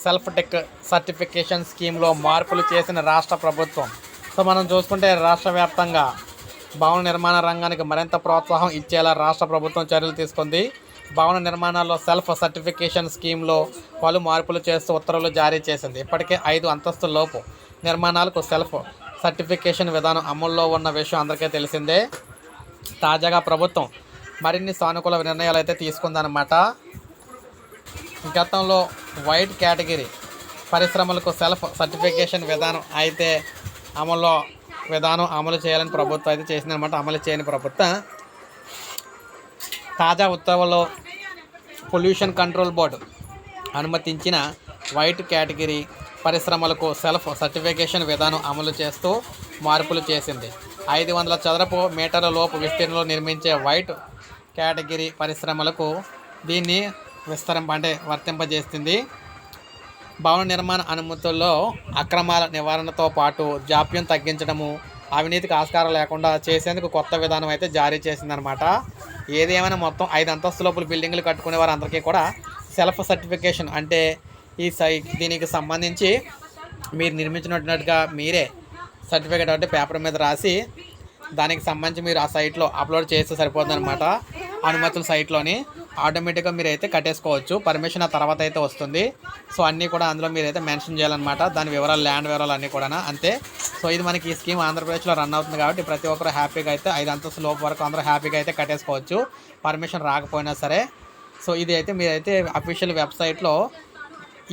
Self tech certification స్కీమ్లో మార్పులు చేసిన రాష్ట్ర ప్రభుత్వం. సో మనం చూసుకుంటే రాష్ట్ర వ్యాప్తంగా భవన నిర్మాణ రంగానికి మరింత ప్రోత్సాహం ఇచ్చేలా రాష్ట్ర ప్రభుత్వం చర్యలు తీసుకుంది. భవన నిర్మాణాల్లో సెల్ఫ్ సర్టిఫికేషన్ స్కీమ్లో పలు మార్పులు చేస్తూ ఉత్తర్వులు జారీ చేసింది. ఇప్పటికే ఐదు అంతస్తులలోపు నిర్మాణాలకు సెల్ఫ్ సర్టిఫికేషన్ విధానం అమల్లో ఉన్న విషయం అందరికీ తెలిసిందే. తాజాగా ప్రభుత్వం మరిన్ని సానుకూల నిర్ణయాలు అయితే తీసుకుందన్నమాట. గతంలో వైట్ కేటగిరీ పరిశ్రమలకు సెల్ఫ్ సర్టిఫికేషన్ విధానం అయితే అమల్లో విధానం అమలు చేయాలని ప్రభుత్వం అయితే చేసిందనమాట అమలు చేయని ప్రభుత్వం. తాజా ఉత్తర్వుల్లో పొల్యూషన్ కంట్రోల్ బోర్డు అనుమతించిన వైట్ కేటగిరీ పరిశ్రమలకు సెల్ఫ్ సర్టిఫికేషన్ విధానం అమలు చేస్తూ మార్పులు చేసింది. ఐదు వందల చదరపు మీటర్ల లోపు విస్తీర్ణంలో నిర్మించే వైట్ కేటగిరీ పరిశ్రమలకు దీన్ని విస్తరింప అంటే వర్తింపజేస్తుంది. భవన నిర్మాణ అనుమతుల్లో అక్రమాల నివారణతో పాటు జాప్యం తగ్గించడము అవినీతికి ఆస్కారం లేకుండా చేసేందుకు కొత్త విధానం అయితే జారీ చేసిందనమాట ఏదేమైనా మొత్తం ఐదు అంతస్తులోపుల బిల్డింగ్లు కట్టుకునే వారందరికీ కూడా సెల్ఫ్ సర్టిఫికేషన్ అంటే ఈ సై దీనికి సంబంధించి మీరు నిర్మించినట్టుగా మీరే సర్టిఫికేట్ అంటే పేపర్ మీద రాసి దానికి సంబంధించి మీరు ఆ సైట్లో అప్లోడ్ చేస్తే సరిపోతుందనమాట అనుమతుల సైట్లోని ఆటోమేటిక్గా మీరు అయితే కట్టేసుకోవచ్చు. పర్మిషన్ ఆ తర్వాత అయితే వస్తుంది. సో అన్నీ కూడా అందులో మీరు అయితే మెన్షన్ చేయాలన్నమాట. దాని వివరాలు ల్యాండ్ వివరాలు అన్నీ కూడా అంతే. సో ఇది మనకి ఈ స్కీమ్ ఆంధ్రప్రదేశ్లో రన్ అవుతుంది కాబట్టి ప్రతి ఒక్కరు హ్యాపీగా అయితే ఐదు అంతస్తు లోపు వరకు అందరూ హ్యాపీగా అయితే కట్టేసుకోవచ్చు. పర్మిషన్ రాకపోయినా సరే. సో ఇది అయితే మీరైతే అఫీషియల్ వెబ్సైట్లో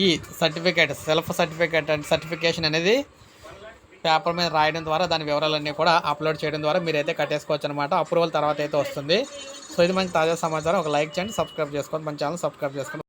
ఈ certificate self certificate and certification అనేది పేపర్ మీద రాయడం ద్వారా దాని వివరాలన్నీ కూడా అప్లోడ్ చేయడం ద్వారా మీరైతే కట్టేసుకోవచ్చు అనమాట అప్రూవల్ తర్వాత అయితే వస్తుంది. సో ఇది మంచి తాజా సమాచారం. ఒక లైక్ చేయండి సబ్స్క్రైబ్ చేసుకోండి మన ఛానల్ సబ్స్క్రైబ్ చేసుకోండి.